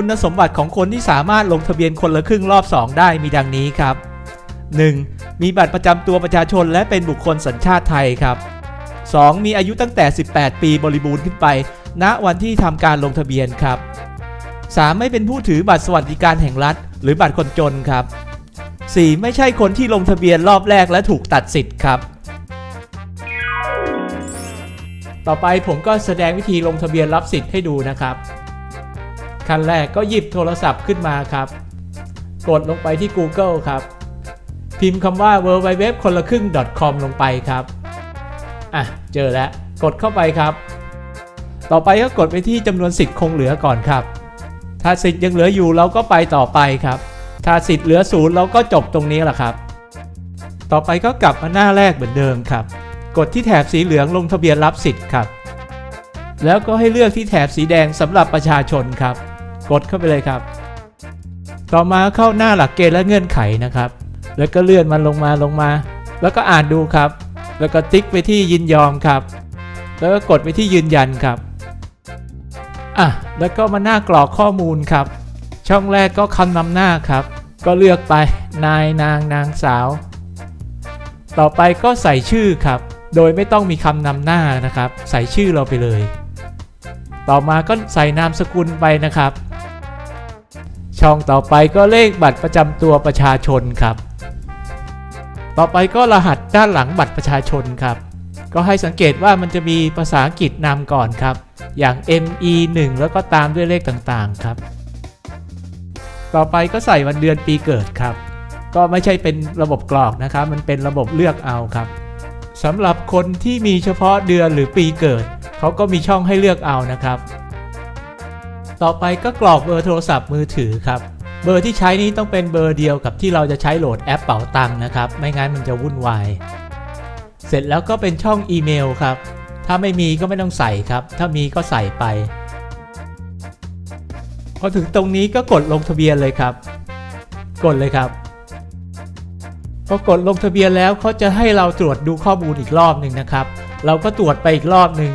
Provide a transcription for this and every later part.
คุณสมบัติของคนที่สามารถลงทะเบียนคนละครึ่งรอบ 2 ได้มีดังนี้ครับ 1. มีบัตรประจำตัวประชาชนและเป็นบุคคลสัญชาติไทยครับ 2. มีอายุตั้งแต่ 18 ปีบริบูรณ์ขึ้นไป ณวันที่ทำการลงทะเบียนครับ 3. ไม่เป็นผู้ถือบัตรสวัสดิการแห่งรัฐ หรือบัตรคนจนครับ 4. ไม่ใช่คนที่ลงทะเบียนรอบแรกและถูกตัดสิทธิ์ครับ ต่อไปผมก็แสดงวิธีลงทะเบียนรับสิทธิ์ให้ดูนะครับ ขั้นแรกก็หยิบโทรศัพท์ขึ้นมาครับ กดลงไปที่ Google ครับ พิมพ์คำว่า w w w คนละครึ่ง .com ลงไปครับ อะ เจอแล้ว กดเข้าไปครับ ต่อไปก็กดไปที่จำนวนสิทธิ์คงเหลือก่อนครับ ถ้าสิทธิ์ยังเหลืออยู่เราก็ไปต่อไปครับ ถ้าสิทธิ์เหลือศูนย์เราก็จบตรงนี้แหละครับ ต่อไปก็กลับมาหน้าแรกเหมือนเดิมครับ กดที่แถบสีเหลืองลงทะเบียนรับสิทธิ์ครับแล้วก็ให้เลือกที่แถบสีแดงสำหรับประชาชนครับ กดเข้าไปเลยครับ ต่อมาเข้าหน้าหลักเกณฑ์และเงื่อนไขนะครับ แล้วก็เลื่อนมันลงมาลงมา แล้วก็อ่านดูครับ แล้วก็ติ๊กไปที่ยินยอมครับ แล้วก็กดไปที่ยืนยันครับอะแล้วก็มาหน้ากรอกข้อมูลครับ ช่องแรกก็คำนำหน้าครับ ก็เลือกไปนายนางนางสาว ต่อไปก็ใส่ชื่อครับ โดยไม่ต้องมีคำนำหน้านะครับ ใส่ชื่อเราไปเลย ต่อมาก็ใส่นามสกุลไปนะครับ ช่องต่อไปก็เลขบัตรประจำตัวประชาชนครับ ต่อไปก็รหัสด้านหลังบัตรประชาชนครับ ก็ให้สังเกตว่ามันจะมีภาษาอังกฤษนำก่อนครับ อย่าง ME 1 แล้วก็ตามด้วยเลขต่างๆครับ ต่อไปก็ใส่วันเดือนปีเกิดครับ ก็ไม่ใช่เป็นระบบกรอกนะครับ มันเป็นระบบเลือกเอาครับสำหรับคนที่มีเฉพาะเดือนหรือปีเกิด เขาก็มีช่องให้เลือกเอานะครับ ต่อไปก็กรอกเบอร์โทรศัพท์มือถือครับเบอร์ที่ใช้นี้ต้องเป็นเบอร์เดียวกับที่เราจะใช้โหลดแอปเป๋าตังค์นะครับ ไม่งั้นมันจะวุ่นวาย เสร็จแล้วก็เป็นช่องอีเมลครับ ถ้าไม่มีก็ไม่ต้องใส่ครับ ถ้ามีก็ใส่ไป พอถึงตรงนี้ก็กดลงทะเบียนเลยครับ กดเลยครับพอกดลงทะเบียนแล้วเขาจะให้เราตรวจดูข้อมูลอีกรอบหนึ่งนะครับ เราก็ตรวจไปอีกรอบหนึ่ง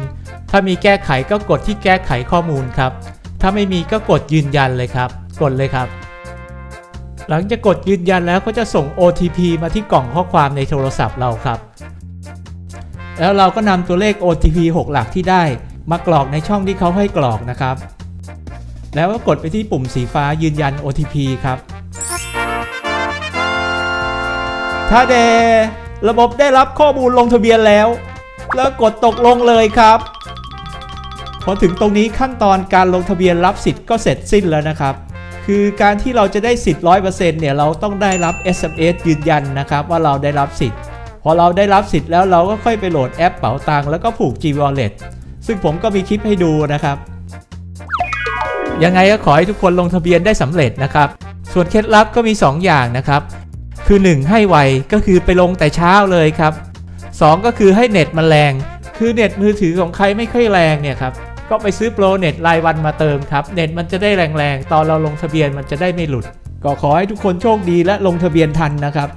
ถ้ามีแก้ไขก็กดที่แก้ไขข้อมูลครับ ถ้าไม่มีก็กดยืนยันเลยครับ กดเลยครับ หลังจากกดยืนยันแล้วก็จะส่ง OTP มาที่กล่องข้อความในโทรศัพท์เราครับ แล้วเราก็นำตัวเลข OTP 6 หลักที่ได้ มากรอกในช่องที่เขาให้กรอกนะครับ แล้วก็กดไปที่ปุ่มสีฟ้ายืนยัน OTP ครับถ้าเด ระบบได้รับข้อมูลลงทะเบียนแล้ว แล้วกดตกลงเลยครับ พอถึงตรงนี้ขั้นตอนการลงทะเบียนรับสิทธิ์ก็เสร็จสิ้นแล้วนะครับ คือการที่เราจะได้สิทธิ์100%เปอร์เซ็นต์เนี่ยเราต้องได้รับ SMS ยืนยันนะครับว่าเราได้รับสิทธิ์ พอเราได้รับสิทธิ์แล้วเราก็ค่อยไปโหลดแอปเป๋าตังค์แล้วก็ผูก G Wallet ซึ่งผมก็มีคลิปให้ดูนะครับ ยังไงก็ขอให้ทุกคนลงทะเบียนได้สำเร็จนะครับ ส่วนเคล็ดลับก็มี 2 อย่างนะครับ คือ 1 ให้ไวก็คือไปลงแต่เช้าเลยครับ 2 ก็คือให้เน็ตมันแรง คือเน็ตมือถือของใครไม่ค่อยแรงเนี่ยครับ ก็ไปซื้อโปรเน็ตรายวันมาเติมครับ เน็ตมันจะได้แรงๆ ตอนเราลงทะเบียนมันจะได้ไม่หลุด ก็ขอให้ทุกคนโชคดีและลงทะเบียนทันนะครับ